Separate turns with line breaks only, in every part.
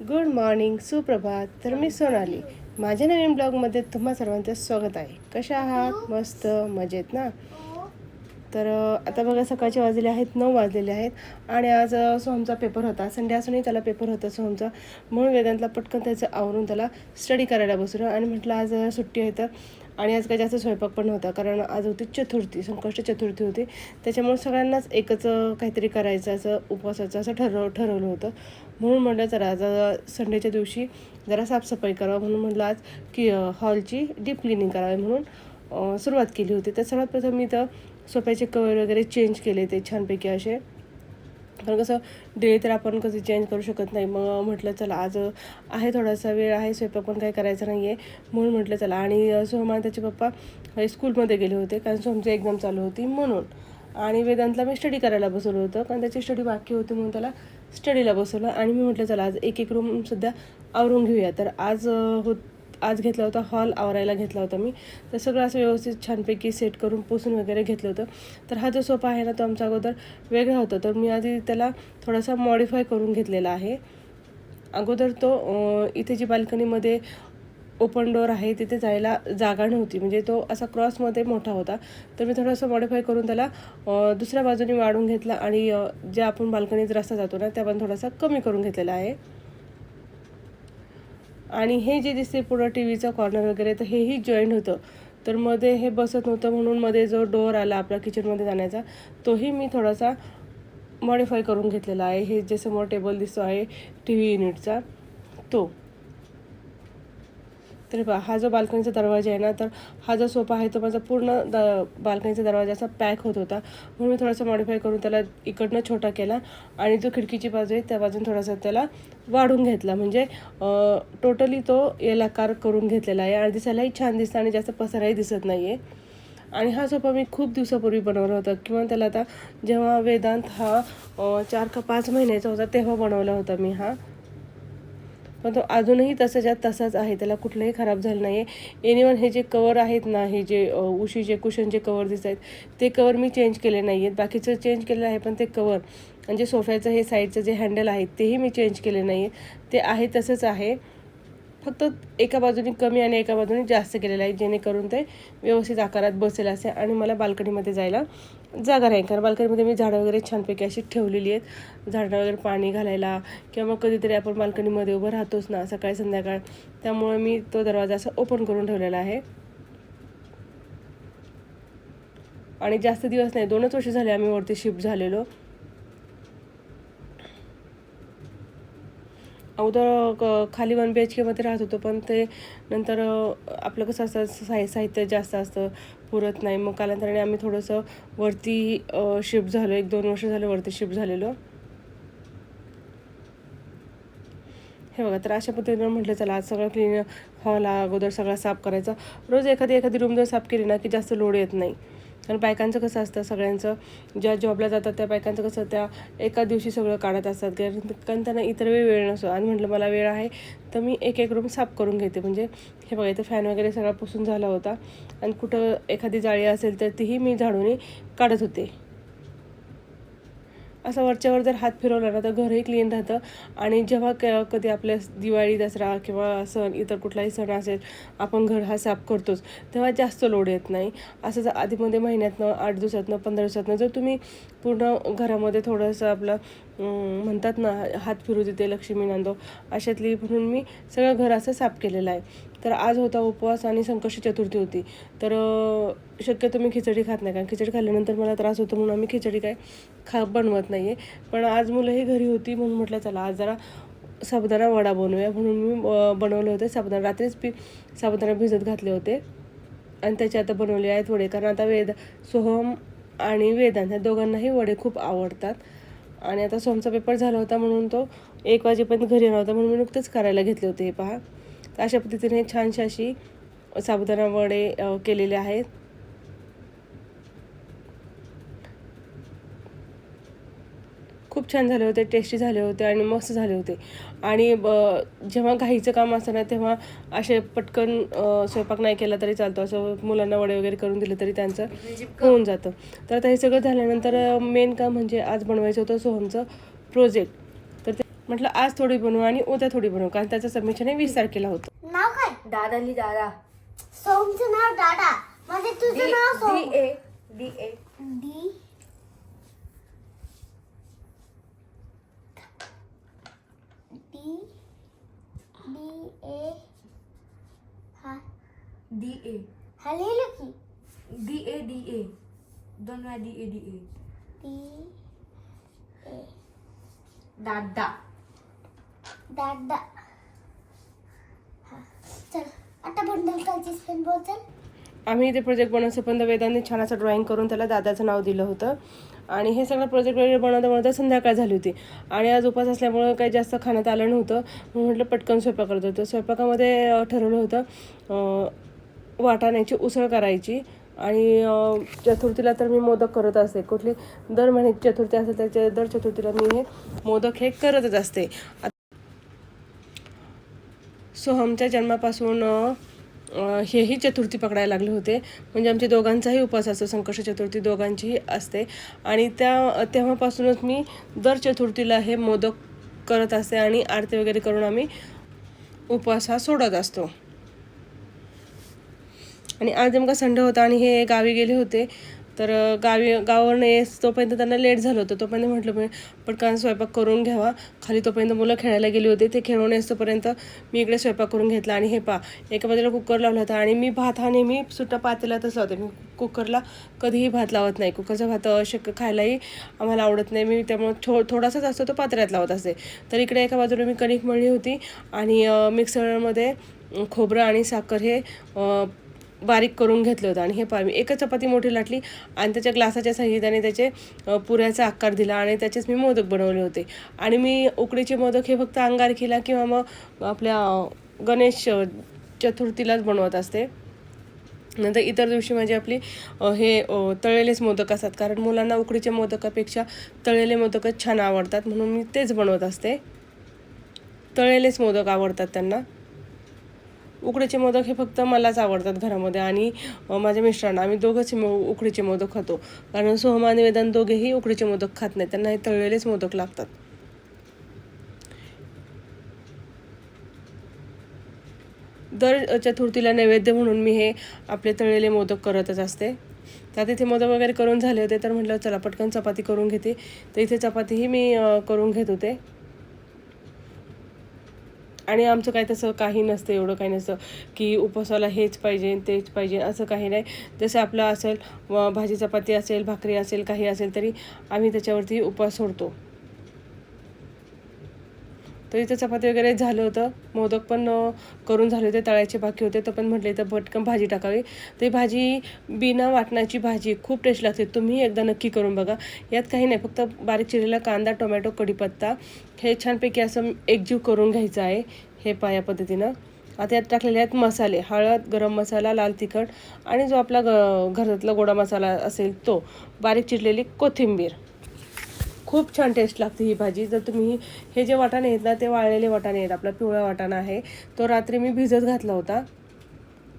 Good morning सुप्रभात. तर मी सोनाली. माझ्या नवीन ब्लॉगमध्ये तुम्हा सर्वांचं स्वागत आहे. कशा आहात? मस्त मजेत ना? तर आता बघा सकाळचे वाजलेले आहेत नऊ वाजलेले आहेत. आणि आज सोहमचा पेपर होता. संडे असूनही त्याला पेपर होता सोहमचा. म्हणून वेदांतला पटकन त्याचं आवरून त्याला स्टडी करायला बसलो. आणि म्हटलं आज सुट्टी आहे तर आणि आज काय जास्त स्वयंपाक पण नव्हता कारण आज होती चतुर्थी संकष्ट चतुर्थी होती. त्याच्यामुळे सगळ्यांनाच एकच काहीतरी करायचं असं उपवासाचं असं ठरव ठरवलं होतं. म्हणून म्हटलं जरा आज संडेच्या दिवशी जरा साफसफाई करावं. म्हणून म्हटलं आज की हॉलची डीप क्लिनिंग करावी. म्हणून सुरुवात केली होती. तर सर्वात प्रथम मी तर सोप्याचे कवर वगैरे चेंज केले ते छानपैकी असे. कारण कसं डेली तर आपण कधी चेंज करू शकत नाही. मग म्हटलं चला आज आहे थोडासा वेळ आहे स्वयंपाक पण काही करायचा नाही आहे म्हणून म्हटलं चला. आणि सोहम आणि त्याचे पप्पा हे स्कूलमध्ये गेले होते कारण सोमची एक्झाम चालू होती म्हणून. आणि वेदांतला मी स्टडी करायला बसवलं होतं कारण त्याची स्टडी बाकी होती म्हणून त्याला स्टडीला बसवलं. आणि मी म्हटलं चला आज एक एक रूम सुद्धा आवरून घेऊया. तर आज होत आज घेतला होता हॉल आवरायला घेतला होता मी. तर सगळं असं व्यवस्थित छानपैकी सेट करून पुसून वगैरे घेतलं होतं. तर हा जो सोफा आहे ना तो आमचा अगोदर वेगळा होता. तर मी आधी त्याला थोडासा मॉडिफाय करून घेतलेला आहे. अगोदर तो इथे जी बाल्कनीमध्ये ओपन डोअर आहे तिथे जायला जागा नव्हती. म्हणजे तो असा क्रॉसमध्ये मोठा होता. तर मी थोडंसं मॉडिफाय करून त्याला दुसऱ्या बाजूने वाढून घेतला आणि जे आपण बाल्कनीत रस्ता जातो ना त्या पण थोडासा कमी करून घेतलेला आहे. आणि हे जे दिसते पुढं टी व्हीचं कॉर्नर वगैरे तर हेही जॉईंट होतं. तर मध्ये हे बसत नव्हतं म्हणून मध्ये जो डोअर आला आपला किचनमध्ये जाण्याचा तोही मी थोडासा मॉडिफाय करून घेतलेला आहे. हे जे समोर टेबल दिसतो आहे टी व्ही युनिटचा तो. तर हा जो बाल्कनीचा दरवाजा आहे ना तर हा जो सोफा आहे तो माझा पूर्ण द बाल्कनीचा दरवाजा असा पॅक होत होता. म्हणून मी थोडासा मॉडिफाय करून त्याला इकडनं छोटा केला आणि जो खिडकीची बाजू आहे त्या बाजून थोडासा त्याला वाढून घेतला. म्हणजे टोटली तो एलाकार करून घेतलेला आहे आणि दिसायलाही छान दिसतं आणि जास्त पसाराही दिसत नाही आहे आणि हा सोफा मी खूप दिवसापूर्वी बनवला होता. किंवा त्याला आता जेव्हा वेदांत हा चार का पाच महिन्याचा होता तेव्हा बनवला होता मी हा. पण तो अजूनही तसाच्या तसाच आहे. त्याला कुठलंही खराब झालं नाही आहे एनिवन हे जे कवर आहेत ना हे जे उशीचे कुशनचे कवर दिसत आहेत ते कवर मी चेंज केले नाही आहेत बाकीचं चेंज केलेलं आहे पण ते कवर म्हणजे सोफ्याचं हे साईडचं जे हँडल आहे तेही मी चेंज केले नाही आहे ते आहे तसंच आहे. फक्त एका बाजूने कमी आणि एका बाजूने जास्त केलेलं आहे जेणेकरून ते व्यवस्थित आकारात बसेल असे आणि मला बाल्कनीमध्ये जायला जागा राहील कारण बाल्कनीमध्ये मी झाडं वगैरे छानपैकी अशी ठेवलेली आहेत. झाडं वगैरे पाणी घालायला किंवा मग कधीतरी आपण बाल्कनीमध्ये उभं राहतोच ना सकाळी संध्याकाळ. त्यामुळे मी तो दरवाजा असा ओपन करून ठेवलेला आहे. आणि जास्त दिवस नाही दोनच वर्ष झाले आम्ही वरती शिफ्ट झालेलो. अगोदर क- खाली वन बी एच केमध्ये राहत होतो पण ते नंतर आपलं कसं असतं साहि साहित्य जास्त असतं पुरत नाही. मग कालांतराने आम्ही थोडंसं वरती शिफ्ट झालो. एक दोन वर्ष झालं वरती शिफ्ट झालेलो. हे बघा तर अशा पद्धतीनं म्हटलं चला आज सगळं क्लीन हॉल अगोदर सगळा साफ करायचा. रोज एखादी एखादी रूम जर साफ केली ना की जास्त लोड येत नाही. कारण बायकांचं कसं असतं सगळ्यांचं ज्या जॉबला जातात त्या बायकांचं कसं त्या एका दिवशी सगळं काढत असतात. कारण कारण त्यांना इतर वेळ वेळ नसतो. आणि म्हटलं मला वेळ आहे तर मी एक एक रूम साफ करून घेते. म्हणजे हे बघा इथं फॅन वगैरे सगळा पुसून झाला होता. आणि कुठं एखादी जाळी असेल तर तीही मी झाडूने काढत होते. असं वरच्यावर जर हात फिरवला ना तर घरही क्लीन राहतं. आणि जेव्हा क कधी आपल्या दिवाळी दसरा किंवा सण इतर कुठलाही सण असेल आपण घर हा साफ करतोच. तेव्हा जास्त लोड येत नाही. असं जर आधीमध्ये महिन्यातनं आठ दिवसातनं पंधरा दिवसातनं जर तुम्ही पूर्ण घरामध्ये थोडंसं आपलं म्हणतात ना हात फिरू देते लक्ष्मी नांदो अशातली म्हणून मी सगळं घर असं साफ केलेलं आहे. तर आज होता उपवास आणि संकष्टी चतुर्थी होती. तर शक्यतो मी खिचडी खात नाही कारण खिचडी खाल्ल्यानंतर मला त्रास होतो म्हणून आम्ही खिचडी काय खा बनवत नाही आहे पण आज मुलंही घरी होती म्हणून म्हटलं चला आज जरा साबुदाणा वडा बनवूया. म्हणून मी बनवले होते साबुदाणा. रात्रीच पी साबुदाणा भिजत घातले होते. आणि त्याचे आता बनवले आहेत थोडे कारण आता वेद सोहम आणि वेदांत ह्या दोघांनाही वडे खूप आवडतात. आणि आता सोमचा पेपर झाला होता म्हणून तो एक वाजेपर्यंत घरी येणार होता म्हणून मी नुकतंच करायला घेतले होते हे पहा. तर अशा पद्धतीने छानशी अशी साबुदाणा वडे केलेले आहेत. खूप छान झाले होते टेस्टी झाले होते आणि मस्त झाले होते. आणि ब- जेव्हा घाईचं काम असतं ना तेव्हा असे पटकन स्वयंपाक नाही केला तरी चालतो. असं मुलांना वडे वगैरे करून दिले तरी त्यांचं होऊन जातं. तर आता हे सगळं झाल्यानंतर मेन काम म्हणजे आज बनवायचं होतं सोहमचं प्रोजेक्ट तर ते म्हटलं आज थोडी बनवू आणि उद्या थोडी बनवू. कारण त्याचं सबमिशन हे वीस तारखेला होतं.
नाव काय?
दादा ली दादा.
सोमचं नाव दादा. म्हणजे तुझं नाव Som
D A. D A.
D D A हा
डी ए
हा लिहिलं की
डी ए डी ए दोन वेळा D A D A
D A
दादा
दादा हा चल आता बंडल खालची स्पेन बोल चल.
आम्ही ते प्रोजेक्ट बनवण्यापर्यंत वेदांनी छान असं ड्रॉइंग करून त्याला दादाचं नाव दिलं होतं. आणि हे सगळं प्रोजेक्ट वगैरे बनवता बनवता संध्याकाळ झाली होती. आणि आज उपास असल्यामुळं काही जास्त खाण्यात आलं नव्हतं. म्हणून म्हटलं पटकन स्वयंपाक करत. होतं स्वयंपाकामध्ये ठरवलं होतं अं, वाटाण्याची उसळ करायची. आणि चतुर्थीला तर मी मोदक करत असते. कुठली दर महिन्यात चतुर्थी असेल त्याच्या दर चतुर्थीला मी हे मोदक हे करतच असते. सोहमच्या जन्मापासून हेही चतुर्थी पकडायला लागले होते. म्हणजे आमच्या दोघांचाही उपवास असतो संकष्ट चतुर्थी दोघांचीही असते. आणि त्या तेव्हापासूनच मी दर चतुर्थीला हे मोदक करत असते आणि आरती वगैरे करून आम्ही उपवास हा सोडत असतो. आणि आज नेमका संडे होता आणि हे गावी गेले होते. तर गावी गावावरून येस तोपर्यंत त्यांना लेट झालं होतं. तोपर्यंत म्हटलं मी पटकन स्वयंपाक करून घ्यावा. खाली तोपर्यंत मुलं खेळायला गेली होती. ते खेळून येतोपर्यंत मी इकडे स्वयंपाक करून घेतला आणि हे पा एका बाजूला कुकर लावला होता आणि मी भात हा नेहमी सुट्टा पातेल्यातच लावते मी कुकरला कधीही भात लावत नाही. कुकरचा भात शक्य खायलाही आम्हाला आवडत नाही. मी त्यामुळे थो थोडासाच असतो तो पात्र्यात लावत असते तर इकडे एका बाजूला मी कणिक मळली होती आणि मिक्सरमध्ये खोबरं आणि साखर हे बारीक करून घेतलं होतं. आणि हे पहा मी एकच चपाती मोठी लाटली आणि त्याच्या ग्लासाच्या साह्याने त्याचे पुऱ्याचा आकार दिला आणि त्याचेच मी मोदक बनवले होते. आणि मी उकडीचे मोदक हे फक्त अंगारखीला किंवा मग आपल्या गणेश चतुर्थीलाच बनवत असते. नंतर इतर दिवशी माझी आपली हे तळलेलेच मोदक असतात. कारण मुलांना उकडीच्या मोदकापेक्षा तळलेले मोदकच छान आवडतात म्हणून मी तेच बनवत असते. तळलेलेच मोदक आवडतात त्यांना. उकडीचे मोदक हे फक्त मलाच आवडतात घरामध्ये आणि माझ्या मिस्टरांना. आम्ही दोघंच मो उकडीचे मोदक खातो. कारण सोहम आणि वेदांत दोघेही उकडीचे मोदक खात नाही त्यांना हे तळलेलेच मोदक लागतात. दर चतुर्थीला नैवेद्य म्हणून मी हे आपले तळलेले मोदक करतच असते. त्यात इथे मोदक वगैरे करून झाले होते तर म्हटलं चला पटकन चपाती करून घेते. तर इथे चपातीही मी करून घेत होते. आणि आमचं काय तसं काही नसतं एवढं काही नसतं की उपवासाला हेच पाहिजे तेच पाहिजे असं काही नाही. जसं आपलं असेल व भाजी चपाती असेल भाकरी असेल काही असेल तरी आम्ही त्याच्यावरती उपवास सोडतो. तर इथं चपाती वगैरे झालं होतं. मोदक पण करून झाले होते तळायचे बाकी होते. तर पण म्हटले तर पटकन भाजी टाकावी. तर भाजी बिना वाटणाची भाजी खूप टेस्ट लागते. तुम्ही एकदा नक्की करून बघा. यात काही नाही. फक्त बारीक चिरलेला कांदा टोमॅटो कढीपत्ता. हे छानपैकी असं एकजीव करून घ्यायचं आहे. हे पाया पद्धतीनं. आता यात टाकलेले आहेत मसाले. हळद गरम मसाला लाल तिखट आणि जो आपला ग घरातला गोडा मसाला असेल तो. बारीक चिरलेली कोथिंबीर. खूप छान टेस्ट लागते ही भाजी. जर तुम्ही हे जे वाटाणे आहेत ना ते वाळलेले वाटाणे आहेत आपला पिवळा वाटाणा आहे तो रात्री मी भिजत घातला होता.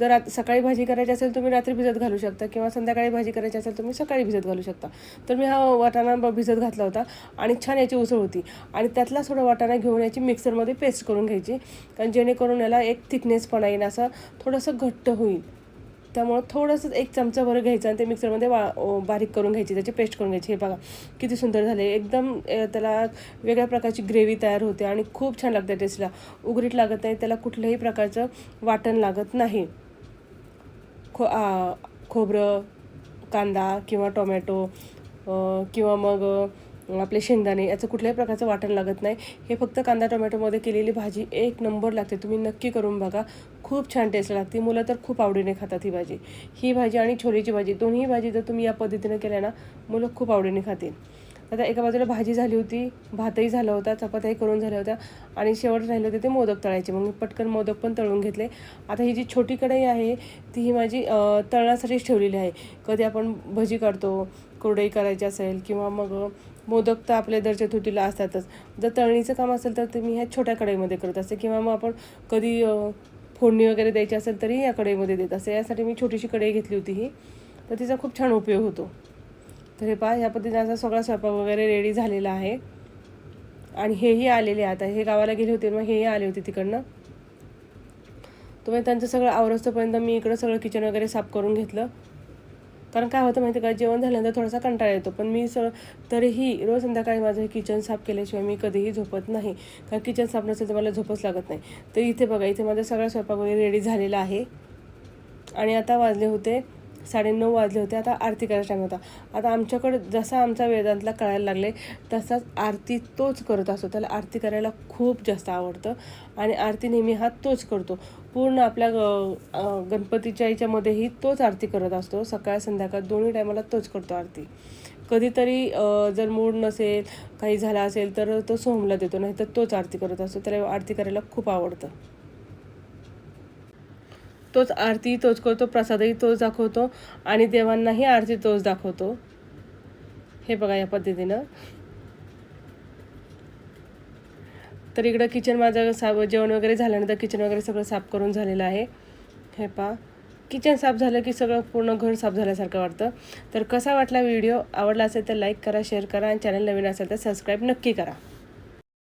जर रात सकाळी भाजी करायची असेल तुम्ही रात्री भिजत घालू शकता किंवा संध्याकाळी भाजी करायची असेल तुम्ही सकाळी भिजत घालू शकता. तर मी हा वाटाणा ब- भिजत घातला होता आणि छान याची उसळ होती. आणि त्यातला थोडा वाटाणा घेऊन याची मिक्सरमध्ये पेस्ट करून घ्यायची. कारण जेणेकरून याला एक थिकनेसपणा येईल असं थोडंसं घट्ट होईल. त्यामुळं थोडंसं एक चमचाभर घ्यायचं आणि ते मिक्सरमध्ये वा बारीक करून घ्यायची त्याची पेस्ट करून घ्यायची. हे बघा किती सुंदर झाले. एकदम त्याला वेगळ्या प्रकारची ग्रेव्ही तयार होते आणि खूप छान लागते टेस्टला उघडीत लागत नाही त्याला कुठल्याही प्रकारचं वाटण लागत नाही. खो खोबरं कांदा किंवा टोमॅटो किंवा मग आपले शेंगदाणे याचं कुठल्याही प्रकारचं वाटण लागत नाही. हे फक्त कांदा टोमॅटोमध्ये केलेली भाजी एक नंबर लागते. तुम्ही नक्की करून बघा. खूप छान टेस्ट लागते. मुलं तर खूप आवडीने खातात ही भाजी. ही भाजी आणि छोलेची भाजी दोन्ही भाजी जर तुम्ही या पद्धतीनं केल्या ना मुलं खूप आवडीने खातील. आता एका बाजूला भाजी झाली होती भातही झाला होता चपात्याही करून झाल्या होत्या आणि शेवट राहिले होते ते मोदक तळायचे. मग मी पटकन मोदक पण तळून घेतले. आता ही जी छोटी कढई आहे ती ही माझी तळण्यासाठीच ठेवलेली आहे. कधी आपण भजी काढतो कुरडई करायची असेल किंवा मग मोदक तर आपल्या दरच्या तुटीला असतातच. जर तळणीचं काम असेल तर ते मी ह्या छोट्या कढईमध्ये करत असते किंवा मग आपण कधी फोडणी वगैरे द्यायची असेल तरी या कढईमध्ये देत असते. यासाठी मी छोटीशी कढई घेतली होती ही. तर तिचा खूप छान उपयोग होतो. तर हे पहा या पद्धतीने असा सगळा स्वयंपाक वगैरे रेडी झालेला आहे. आणि हेही आलेले आता. हे गावाला गेले होते मग हेही आले होते तिकडनं. तुम्ही त्यांचं सगळं आवरस्तोपर्यंत मी इकडं सगळं किचन वगैरे साफ करून घेतलं. कारण काय होतं माहिती का? जेवण झाल्यानंतर थोडासा कंटाळा येतो. पण मी सगळं तरीही रोज संध्याकाळी माझं हे किचन साफ केल्याशिवाय मी कधीही झोपत नाही. कारण किचन साफ नसेल तर मला झोपच लागत नाही. तर इथे बघा इथे माझा सगळा स्वयंपाक वगैरे रेडी झालेला आहे. आणि आता वाजले होते साडेनऊ वाजले होते. आता आरती करायचा टाईम होता. आता आमच्याकडं जसा आमचा वेदांतला कळायला लागले तसाच आरती तोच करत असतो. त्याला आरती करायला खूप जास्त आवडतं आणि आरती नेहमी हा तोच करतो. पूर्ण आपल्या ग- गणपतीच्या याच्यामध्येही तोच आरती करत असतो. सकाळ संध्याकाळ दोन्ही टायमाला तोच करतो आरती. कधीतरी जर मूड नसेल काही झाला असेल तर तो सोहमला देतो. नाही तर तोच आरती करत असतो. त्याला आरती करायला खूप आवडतं. तोच आरती तोच करतो प्रसादही तोच दाखवतो आणि देवांनाही आरती तोच दाखवतो. हे बघा या पद्धतीनं. तर इकडं किचन माझं साफ जेवण वगैरे झाल्यानंतर किचन वगैरे सगळं साफ करून झालेलं आहे. हे पा किचन साफ झालं की सगळं पूर्ण घर साफ झाल्यासारखं वाटतं. तर कसा वाटला व्हिडिओ? आवडला असेल तर लाईक करा शेअर करा आणि चॅनल नवीन असेल तर सबस्क्राईब नक्की करा.